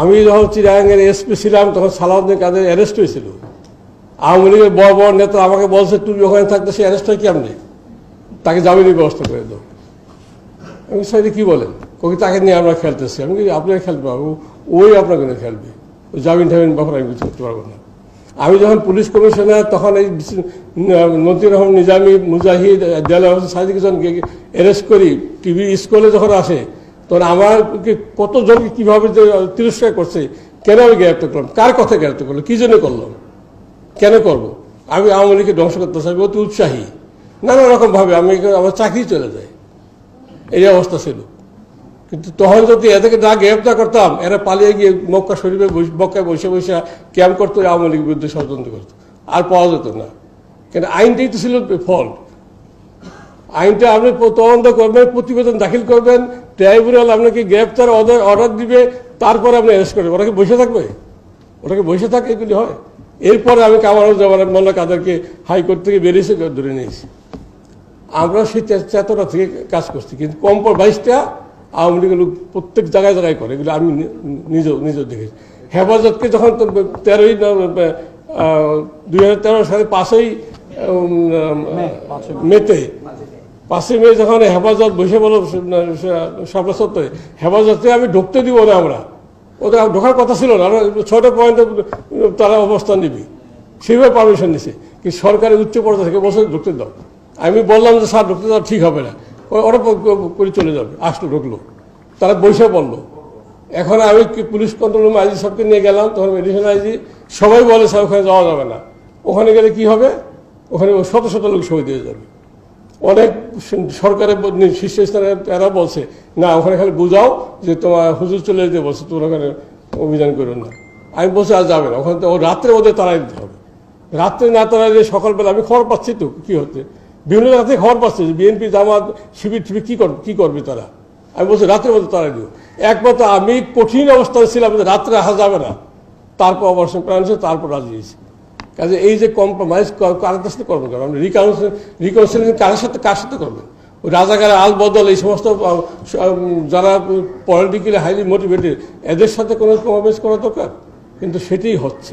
আমি যখন চিরাঙ্গের এসপি ছিলাম, তখন সালাউদ্দিন কাদের অ্যারেস্ট হয়েছিল। আওয়ামী লীগের বড় বড় নেতা আমাকে বলছে, তুমি ওখানে থাকতে সে অ্যারেস্ট হয় কেমনি? তাকে জামিনের ব্যবস্থা করে দাও। আমি সাইডে কি বলেন? কবি তাকে নিয়ে আমরা খেলতেছি। আমি আপনাকে খেলতে পারব ওই আপনাকে নিয়ে খেলবে। ওই জামিন টামিন ব্যাপারে আমি কিছু করতে পারব না। আমি যখন পুলিশ কমিশনার, তখন এই নতির রহমান নিজামী, মুজাহিদ দেলা হোসেন সাদিকজনকে অ্যারেস্ট করি টিভি স্কুলে যখন আসে তখন আমার কতজনকে কীভাবে যে তিরস্কার করছে, কেন আমি গ্রেপ্তার করলাম? কার কথা গ্রেপ্তার করলাম? কী জন্য করলাম? কেন করব? আমি আওয়ামী লীগকে ধ্বংস করতে চাই অতি উৎসাহী। নানা রকমভাবে আমি আমার চাকরি চলে যায়। এই অবস্থা ছিল। কিন্তু তখন যদি এদেরকে না গ্রেপ্তার করতাম, এরা পালিয়ে গিয়ে মক্কা শরীফে মক্কায় বসে বসে ক্যাম্প করতো, আওয়ামী লীগের বিরুদ্ধে ষড়যন্ত্র করতো। আর পাওয়া যেত না। কিন্তু আইনটাই তো ছিল ফল আইনটা আপনি তদন্ত করবেন প্রতিবেদন দাখিল করবেন ট্রাইব্যুনাল আপনাকে গ্রেপ্তার অর্ডার অর্ডার দিবে তারপরে আপনি অ্যারেস্ট করবেন। ওরা কি বসে থাকবে? ওরা কি বসে থাকে? এগুলি হয়। এরপরে আমি কামারুজ্জামান মোল্লা কাদেরকে হাইকোর্ট থেকে বেরিয়েছে ধরে নিয়েছি। আমরা সেই চেতনা থেকে কাজ করছি। কিন্তু কম্পর বাইশটা আওয়ামী লীগের লোক প্রত্যেক জায়গায় জায়গায় করে। এগুলো আমি নিজেও নিজেও দেখেছি। হেফাজতকে যখন তো তেরোই দুই হাজার তেরো সালে পাঁচই মেতে পাঁচই মে যখন হেফাজত বসে বলো সপ্তাহে হেফাজতে আমি ঢুকতে দিব না আমরা। ওদের ঢোকার কথা ছিল না। ছটা পয়েন্টে তারা অবস্থান নিবি। সেইভাবে পারমিশন নিছে। কিন্তু সরকারের উচ্চ পর্যায়ে থেকে বসে ঢুকতে দাও। আমি বললাম যে, স্যার, ঢুকতে দাও, ঠিক হবে না। ওরা করে চলে যাবে। আসলো, ঢুকলো। তারা বসে পড়ল এখন আমি পুলিশ কন্ট্রোল রুমে আইজি সবকে নিয়ে গেলাম, তখন মেডিসিন আইজি সবাই বলে, স্যার, ওখানে যাওয়া যাবে না। ওখানে গেলে কি হবে? ওখানে শত শত লোক শহীদ দিয়ে যাবে। অনেক সরকারের শীর্ষস্থানে এরা বলছে, না, ওখানে খালি বুঝাও যে তোমার হুজুর চলে যেতে বলছে তোমরা ওখানে অভিযান করো না। আমি বলছি, আর যাবে না, ওখানে তো রাত্রে ওদের তাড়াই দিতে হবে। রাত্রে না তাড়াই দিয়ে সকালবেলা আমি খবর পাচ্ছি তো, কি হচ্ছে? বিভিন্ন জায়গা থেকে খবর পাচ্ছি যে বিএনপি জামাত শিবির টিবির কী করবে কী করবে তারা? আমি বলছি, রাত্রে মধ্যে তাড়াই দিও। একমাত্র আমি কঠিন অবস্থায় ছিলাম রাত্রে আসা যাবে না। তারপর অপারেশন হচ্ছে তারপর রাজি হয়েছে। কাজে এই যে কম্প্রোমাইজ কারোর সাথে করবেন আপনি রিকাউন্সিল রিকাউন্সিলিং কারোর সাথে কার সাথে করবেন? রাজাকার আল বদল, এই সমস্ত যারা পলিটিক্যালি হাইলি মোটিভেটেড এদের সাথে কোনো কম্প্রোমাইজ করা দরকার? কিন্তু সেটাই হচ্ছে।